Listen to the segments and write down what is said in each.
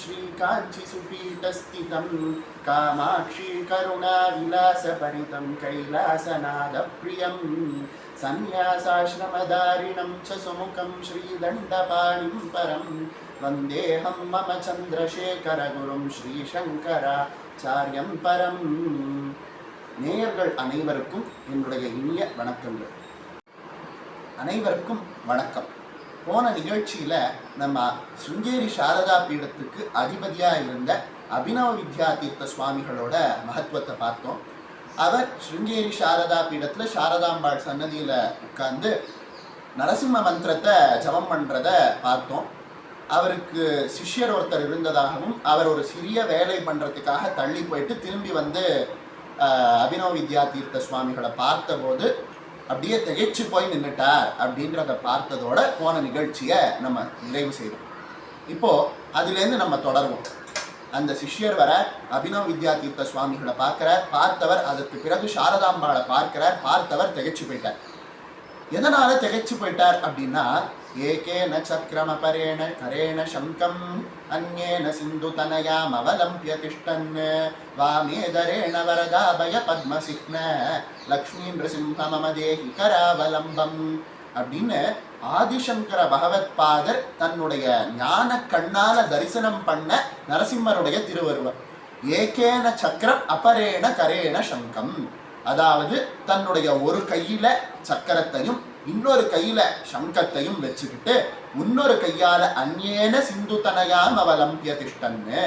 श्रीकाञ्चिसुपीठस्थितं कामाक्षी करुणाविलासपरितं कैलासनादप्रियं सन्न्यासाश्रमदारिणं च सुमुखं श्रीदण्डपाणिं परं वन्देऽहं मम चन्द्रशेखरगुरुं श्रीशङ्कराचार्यं परम् நேயர்கள் அனைவருக்கும் என்னுடைய இனிய வணக்கங்கள் அனைவருக்கும் வணக்கம் போன நிகழ்ச்சியில் நம்ம சுங்கேரி சாரதா பீடத்துக்கு அதிபதியாக இருந்த அபினவ வித்யா தீர்த்த சுவாமிகளோட மகத்துவத்தை பார்த்தோம். அவர் சுங்கேரி சாரதா பீடத்தில் சாரதாம்பாள் சன்னதியில் உட்கார்ந்து நரசிம்ம மந்திரத்தை ஜபம் பண்ணுறத பார்த்தோம். அவருக்கு சிஷ்யர் ஒருத்தர் இருந்ததாகவும் அவர் ஒரு சிறிய வேலை பண்ணுறதுக்காக தள்ளி போயிட்டு திரும்பி வந்து அபினவ வித்யா தீர்த்த சுவாமிகளை பார்த்தபோது அப்படியே திகைச்சு போய் நின்னுட்டார் அப்படின்றத பார்த்ததோட போன நிகழ்ச்சியை நம்ம நிறைவு செய்தோம் இப்போ அதுலேருந்து நம்ம தொடருவோம். அந்த சிஷ்யர் வர அபினவ் வித்யா தீர்த்த சுவாமிகளை பார்க்கிறார் பார்த்தவர் அதற்கு பிறகு சாரதாம்பாளை பார்க்கிறார் பார்த்தவர் திகைச்சு போயிட்டார். எதனால திகைச்சு போயிட்டார் அப்படின்னா ஏகேன சக்கரமபரேண கரேண சங்கம் அந்நேன சிந்து தனயாம் அவலம்பிய திஷ்டன் வாமேதரேண வரதாபய பத்மசிக்ன லக்ஷ்மீ நிருசிம்ம மம தேகி கராவலம்பம் அப்படின்னு ஆதிசங்கர பகவத் பாதர் தன்னுடைய ஞான கண்ணால தரிசனம் பண்ண நரசிம்மருடைய திருவருவர். ஏகேன சக்கரம் அபரேண கரேண சங்கம். அதாவது தன்னுடைய ஒரு கையில சக்கரத்தையும் இன்னொரு கையில சங்கத்தையும் வச்சுக்கிட்டு இன்னொரு கையால அந்நேன சிந்து தனையாம் அவலம்பிய திஷ்டன்னு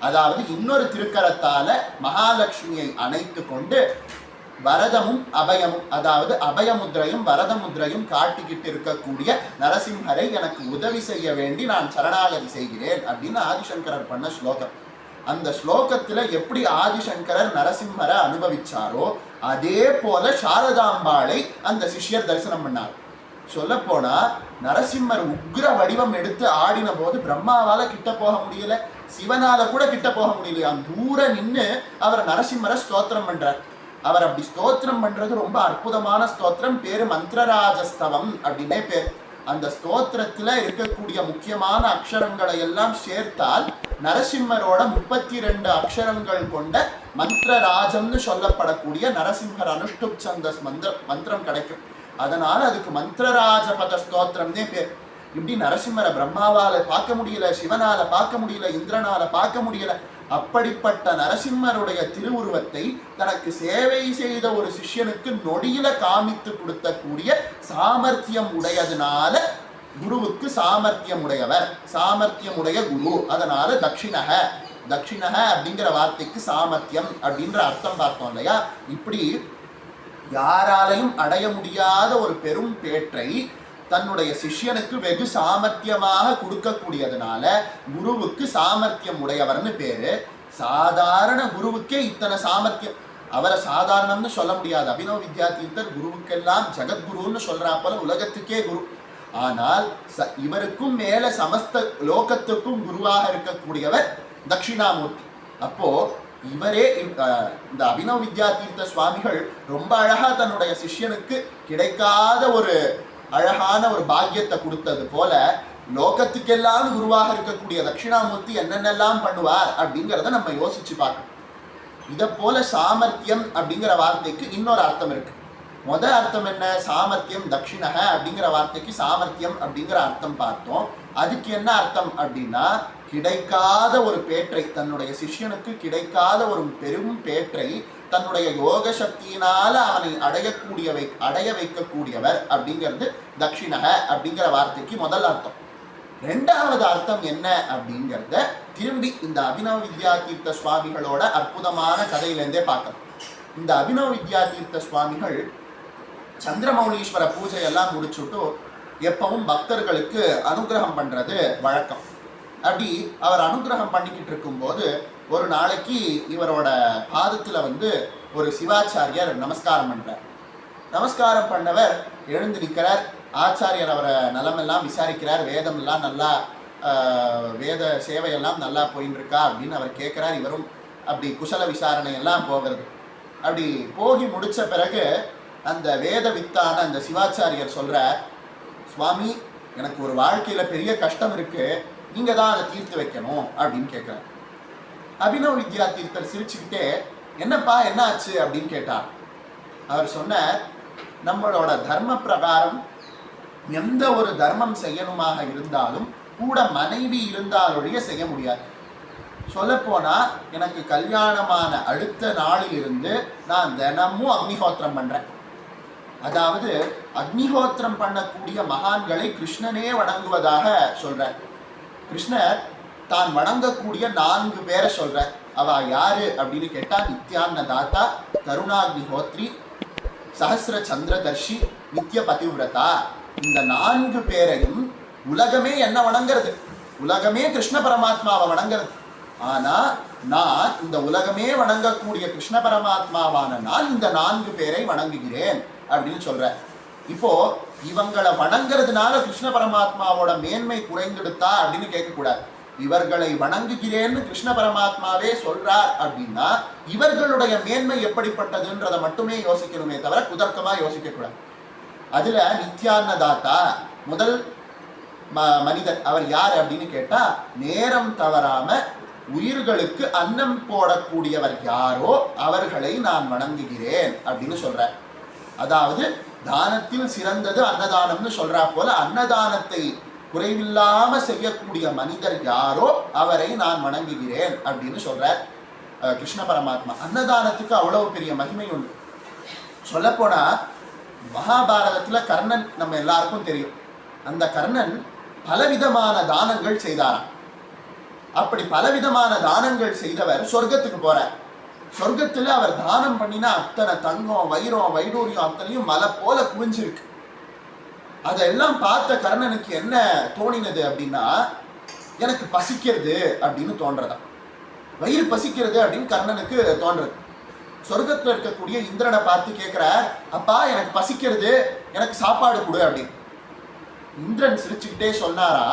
அதாவது இன்னொரு திருக்கரத்தால மகாலட்சுமியை அணைத்து கொண்டு வரதமும் அபயமும் அதாவது அபயமுத்ரையும் வரதமுத்ரையும் காட்டிக்கிட்டு இருக்கக்கூடிய நரசிம்ஹரை எனக்கு உதவி செய்ய வேண்டி நான் சரணாகதி செய்கிறேன் அப்படின்னு ஆதிசங்கரர் பண்ண ஸ்லோகம். அந்த ஸ்லோகத்துல எப்படி ஆதிசங்கரர் நரசிம்மரை அனுபவிச்சாரோ அதே போல சாரதாம்பாளை அந்த சிஷ்யர் தரிசனம் பண்ணார். சொல்ல போனா நரசிம்மர் உக்ர வடிவம் எடுத்து ஆடின போது பிரம்மாவால கிட்ட போக முடியல சிவனால கூட கிட்ட போக முடியலையா? தூர நின்று அவர் நரசிம்மரை ஸ்தோத்திரம் பண்றார். அவர் அப்படி ஸ்தோத்திரம் பண்றது ரொம்ப அற்புதமான ஸ்தோத்திரம் பேரு மந்திரராஜஸ்தவம் அப்படின்னே பேர். அந்த ஸ்தோத்திரத்துல இருக்கக்கூடிய முக்கியமான அக்ஷரங்களை எல்லாம் சேர்த்தால் நரசிம்மரோட முப்பத்தி ரெண்டு அக்ஷரங்கள் கொண்ட மந்திரராஜம்னு சொல்லப்படக்கூடிய நரசிம்மர் அனுஷ்டுப் சந்தஸ் மந்திர மந்திரம் கிடைக்கும். அதனால அதுக்கு மந்திரராஜ பத ஸ்தோத்திரம்னே பேர். இப்படி நரசிம்மரை பிரம்மாவால பார்க்க முடியல சிவனால பார்க்க முடியல இந்திரனால பார்க்க முடியல அப்படிப்பட்ட நரசிம்மருடைய திருவுருவத்தை தனக்கு சேவை செய்த ஒரு சிஷ்யனுக்கு நொடியில காமித்து கொடுத்தக்கூடிய சாமர்த்தியம் உடையதுனால குருவுக்கு சாமர்த்தியம் உடையவர் சாமர்த்தியம் உடைய குரு. அதனால தட்சிணக. தட்சிணக அப்படிங்கிற வார்த்தைக்கு சாமர்த்தியம் அப்படின்ற அர்த்தம் பார்த்தோம் இல்லையா? இப்படி யாராலையும் அடைய முடியாத ஒரு பெரும் பேற்றை தன்னுடைய சிஷ்யனுக்கு வெகு சாமர்த்தியமாக கொடுக்கக்கூடியதுனால குருவுக்கு சாமர்த்தியம் உடையவர்னு பேரு. சாதாரண குருவுக்கே இத்தனை சாமர்த்தியம். அவரை சாதாரணம்னு சொல்ல முடியாது. அபினவ வித்யா தீர்த்தர் குருவுக்கெல்லாம் ஜெகத்குருன்னு சொல்றாப்பல உலகத்துக்கே குரு. ஆனால் ச- இவருக்கும் மேல சமஸ்த லோகத்துக்கும் குருவாக இருக்கக்கூடியவர் தட்சிணாமூர்த்தி. அப்போ இவரே இந்த அபினவ வித்யா தீர்த்த சுவாமிகள் ரொம்ப அழகா தன்னுடைய சிஷ்யனுக்கு கிடைக்காத ஒரு அழகான ஒரு பாக்கியத்தை கொடுத்தது போல லோகத்துக்கெல்லாம் குருவாக இருக்கக்கூடிய தட்சிணாமூர்த்தி என்னென்னலாம் பண்ணுவார் அப்படிங்கிறத நம்ம யோசிச்சு பார்க்கணும். இதை போல சாமர்த்தியம் அப்படிங்கிற வார்த்தைக்கு இன்னொரு அர்த்தம் இருக்கு. முத அர்த்தம் என்ன? சாமர்த்தியம் தட்சிணக அப்படிங்கிற வார்த்தைக்கு சாமர்த்தியம் அப்படிங்கிற அர்த்தம் பார்த்தோம். அதுக்கு என்ன அர்த்தம் அப்படின்னா கிடைக்காத ஒரு பேற்றை தன்னுடைய சிஷ்யனுக்கு கிடைக்காத ஒரு பெரும் பேற்றை தன்னுடைய யோக சக்தியினால அவனை அடையக்கூடிய வை அடைய வைக்கக்கூடியவர் அப்படிங்கிறது தட்சிணக அப்படிங்கிற வார்த்தைக்கு முதல் அர்த்தம். ரெண்டாவது அர்த்தம் என்ன அப்படிங்கிறத திரும்பி இந்த அபினவ வித்யா தீர்த்த சுவாமிகளோட அற்புதமான கதையிலேருந்தே பார்க்கணும் இந்த அபினவ வித்யா தீர்த்த சுவாமிகள் சந்திரமௌலீஸ்வர பூஜை எல்லாம் முடிச்சுட்டு எப்பவும் பக்தர்களுக்கு அனுகிரகம் பண்ணுறது வழக்கம். அப்படி அவர் அனுகிரகம் பண்ணிக்கிட்டு இருக்கும்போது ஒரு நாளைக்கு இவரோட பாதத்தில் வந்து ஒரு சிவாச்சாரியர் நமஸ்காரம் பண்ணுறார் நமஸ்காரம் பண்ணவர் எழுந்து நிற்கிறார் ஆச்சாரியர் அவரை நலமெல்லாம் விசாரிக்கிறார். வேதமெல்லாம் நல்லா வேத சேவையெல்லாம் நல்லா போயின்னு இருக்கா அப்படின்னு அவர் கேட்குறார். இவரும் அப்படி குசல விசாரணை எல்லாம் போகிறது. அப்படி போகி முடிச்ச பிறகு அந்த வேத வித்தான அந்த சிவாச்சாரியர் சொல்கிறார் சுவாமி எனக்கு ஒரு வாழ்க்கையில் பெரிய கஷ்டம் இருக்குது நீங்கள் தான் அதை தீர்த்து வைக்கணும் அப்படின்னு கேட்குறாரு. அபினவ் வித்யா தீர்த்தர் சிரிச்சுக்கிட்டே என்னப்பா என்ன ஆச்சு அப்படின்னு கேட்டார். அவர் சொன்னார் நம்மளோட தர்ம பிரகாரம் எந்த ஒரு தர்மம் செய்யணுமாக இருந்தாலும் கூட மனைவி இருந்தாலொழிய செய்ய முடியாது. சொல்லப்போனா எனக்கு கல்யாணமான அடுத்த நாளில் இருந்து நான் தினமும் அக்னிஹோத்திரம் பண்றேன். அதாவது அக்னிஹோத்திரம் பண்ணக்கூடிய மகான்களை கிருஷ்ணனே வணங்குவதாக சொல்றார். கிருஷ்ணர் தான் வணங்கக்கூடிய நான்கு பேரை சொல்றார் அவ யாரு அப்படின்னு கேட்டா நித்யான்ன தாத்தா கருணாக்னிஹோத்ரி சஹசிர சந்திரதர்ஷி நித்ய பதிவிரதா. இந்த நான்கு பேரையும் உலகமே என்ன வணங்குறது? உலகமே கிருஷ்ண பரமாத்மாவை வணங்குறது. ஆனா நான் இந்த உலகமே வணங்கக்கூடிய கிருஷ்ண பரமாத்மாவான நான் இந்த நான்கு பேரை வணங்குகிறேன் அப்படின்னு சொல்றேன். இப்போ இவங்களை வணங்குறதுனால கிருஷ்ண பரமாத்மாவோட மேன்மை குறைந்துடுத்தா அப்படின்னு கேட்கக்கூடாது. இவர்களை வணங்குகிறேன்னு கிருஷ்ண பரமாத்மாவே சொல்றார் அப்படின்னா இவர்களுடைய மேன்மை எப்படிப்பட்டதுன்றதை மட்டுமே யோசிக்கணுமே தவிர குதர்க்கமா யோசிக்க கூடாது அதுல நித்யான்னதாத்தா முதல் ம- மனிதர் அவர் யார் அப்படின்னு கேட்டா நேரம் தவறாம உயிர்களுக்கு அன்னம் போடக்கூடியவர் யாரோ அவர்களை நான் வணங்குகிறேன் அப்படின்னு சொல்றார். அதாவது தானத்தில் சிறந்தது அன்னதானம்னு சொல்றா போல அன்னதானத்தை குறைவில்லாம செய்யக்கூடிய மனிதர் யாரோ அவரை நான் வணங்குகிறேன் அப்படின்னு சொல்றார். கிருஷ்ண பரமாத்மா. அன்னதானத்துக்கு அவ்வளவு பெரிய மகிமை உண்டு. சொல்லப்போனா மகாபாரதத்துல கர்ணன் நம்ம எல்லாருக்கும் தெரியும். அந்த கர்ணன் பலவிதமான தானங்கள் செய்தாராம். அப்படி பலவிதமான தானங்கள் செய்தவர் சொர்க்கத்துக்கு போறார். சொர்க்கத்துல அவர் தானம் பண்ணினா அத்தனை தங்கம் வைரம் வைடூரியம் அத்தனையும் மலை போல குவிஞ்சிருக்கு. அதெல்லாம் பார்த்த கர்ணனுக்கு என்ன தோணினது அப்படின்னா எனக்கு பசிக்கிறது அப்படின்னு தோன்றதா வயிறு பசிக்கிறது அப்படின்னு கர்ணனுக்கு தோன்றது. சொர்க்கத்தில் இருக்கக்கூடிய இந்திரனை பார்த்து கேட்குறார் அப்பா எனக்கு பசிக்கிறது எனக்கு சாப்பாடு கொடு அப்படின்னு. இந்திரன் சிரிச்சுக்கிட்டே சொன்னாரா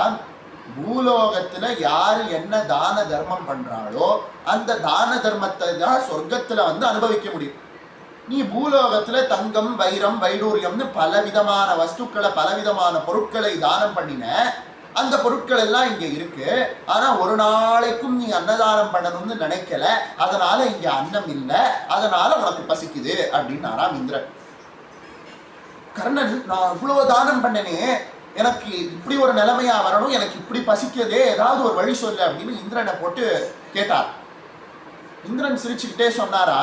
பூலோகத்துல யாரு என்ன தான தர்மம் பண்றாளோ அந்த தான தர்மத்தை தான் சொர்க்கத்துல வந்து அனுபவிக்க முடியும். நீ பூலோகத்துல தங்கம் வைரம் வைடூரியம்னு பலவிதமான வஸ்துக்களை பல விதமான பொருட்களை தானம் பண்ணின அந்த பொருட்கள் எல்லாம் இங்க இருக்கு. ஆனா ஒரு நாளைக்கும் நீ அன்னதானம் பண்ணணும்னு நினைக்கல. அதனால இங்க அன்னம் இல்லை. அதனால உனக்கு பசிக்குது அப்படின்னாராம் இந்திரன். கர்ணன் நான் இவ்வளவு தானம் பண்ணனே எனக்கு இப்படி ஒரு நிலைமையா வரணும் எனக்கு இப்படி பசிக்கிறதே ஏதாவது ஒரு வழி சொல்லு அப்படின்னு இந்திரனை போட்டு கேட்டார். இந்திரன் சிரிச்சுக்கிட்டே சொன்னாரா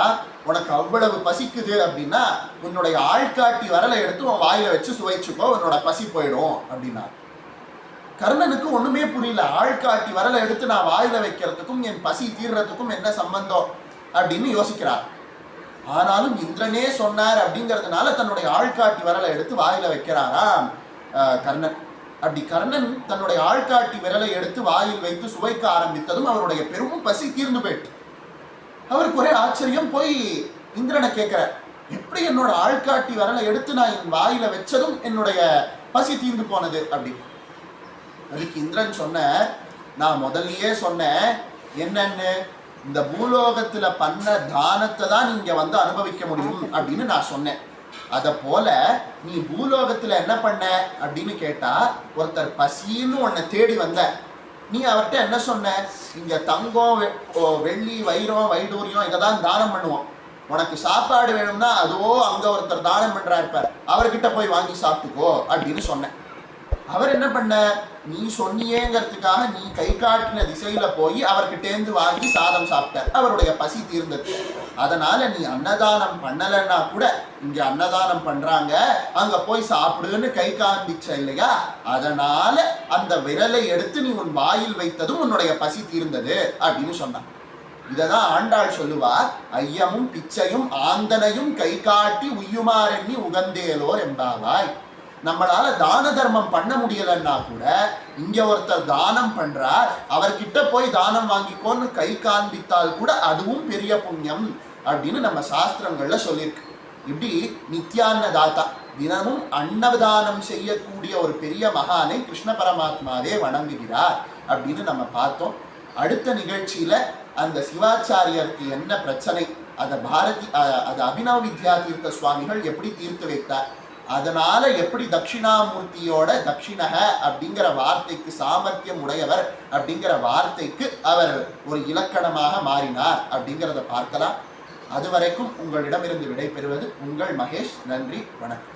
உனக்கு அவ்வளவு பசிக்குது அப்படின்னா உன்னுடைய ஆள்காட்டி வரலை எடுத்து உன் வாயில வச்சு சுவைச்சுக்கோ உன்னோட பசி போயிடும் அப்படின்னா. கர்ணனுக்கு ஒண்ணுமே புரியல. ஆள்காட்டி வரலை எடுத்து நான் வாயில வைக்கிறதுக்கும் என் பசி தீர்றதுக்கும் என்ன சம்பந்தம் அப்படின்னு யோசிக்கிறார். ஆனாலும் இந்திரனே சொன்னார் அப்படிங்கிறதுனால தன்னுடைய ஆள்காட்டி வரலை எடுத்து வாயில வைக்கிறாராம் கர்ணன். அப்படி கர்ணன் தன்னுடைய ஆள்காட்டி விரலை எடுத்து வாயில் வைத்து சுவைக்க ஆரம்பித்ததும் அவருடைய பெரும் பசி தீர்ந்து போயிட்டு அவருக்கு ஒரே ஆச்சரியம் போய் இந்திரனை கேட்கிறார். எப்படி என்னோட ஆள்காட்டி வரலை எடுத்து நான் என் வாயில வச்சதும் என்னுடைய பசி தீர்ந்து போனது? அப்படின்னு. அதுக்கு இந்திரன் சொன்ன நான் முதல்லயே சொன்னேன் என்னன்னு? இந்த பூலோகத்துல பண்ண தானத்தை தான் நீங்க வந்து அனுபவிக்க முடியும் அப்படின்னு நான் சொன்னேன். அத போல நீ பூலோகத்துல என்ன பண்ண? அப்படின்னு கேட்டா ஒருத்தர் பசின்னு உன்னை தேடி வந்த நீ அவர்கிட்ட என்ன சொன்ன? இங்க தங்கம் வெ- ஓ, வெள்ளி வைரம் வைடூரியம் இதை தான் தானம் பண்ணுவோம். உனக்கு சாப்பாடு வேணும்னா அதுவோ அங்க ஒருத்தர் தானம் பண்றா இருப்பார் அவர்கிட்ட போய் வாங்கி சாப்பிட்டுக்கோ அப்படின்னு சொன்னேன். அவர் என்ன பண்ண நீ சொன்னியேங்கிறதுக்காக நீ கை காட்டின திசையில போய் அவர்கிட்டேந்து வாங்கி சாதம் சாப்பிட்டார். அவருடைய பசி தீர்ந்தது. அதனால நீ அன்னதானம் பண்ணலைன்னா கூட இங்க அன்னதானம் பண்றாங்க. அங்க போய் சாப்பிடுன்னு கை காண்பிச்ச இல்லையா? அதனால அந்த விரலை எடுத்து நீ உன் வாயில் வைத்ததும் உன்னுடைய பசி தீர்ந்தது அப்படின்னு சொன்னான். இததான் ஆண்டாள் சொல்லுவார். ஐயமும் பிச்சையும் ஆந்தனையும் கை காட்டி உய்யுமாறெண்ணி உகந்தேலோர் என்பாவாய். நம்மளால தான தர்மம் பண்ண முடியலன்னா கூட இங்க ஒருத்தர் தானம் பண்றார் அவர்கிட்ட போய் தானம் வாங்கிக்கோன்னு கை காண்பித்தால் கூட அதுவும் பெரிய புண்ணியம் அப்படின்னு நம்ம சாஸ்திரங்கள்ல சொல்லியிருக்கு இப்படி நித்யான்ன தாத்தா தினமும் அன்னதானம் செய்யக்கூடிய ஒரு பெரிய மகானை கிருஷ்ண பரமாத்மாவே வணங்குகிறார் அப்படின்னு நம்ம பார்த்தோம். அடுத்த நிகழ்ச்சியில அந்த சிவாச்சாரியருக்கு என்ன பிரச்சனை அதை பாரதி அஹ், அது அபினவ வித்யா தீர்த்த சுவாமிகள் எப்படி தீர்த்து வைத்தார் அதனால எப்படி தட்சிணாமூர்த்தியோட தட்சிணக அப்படிங்கிற வார்த்தைக்கு சாமர்த்தியம் உடையவர் அப்படிங்கிற வார்த்தைக்கு அவர் ஒரு இலக்கணமாக மாறினார் அப்படிங்கிறத பார்க்கலாம். அதுவரைக்கும் உங்களிடமிருந்து விடைபெறுவது உங்கள் மகேஷ். நன்றி வணக்கம்.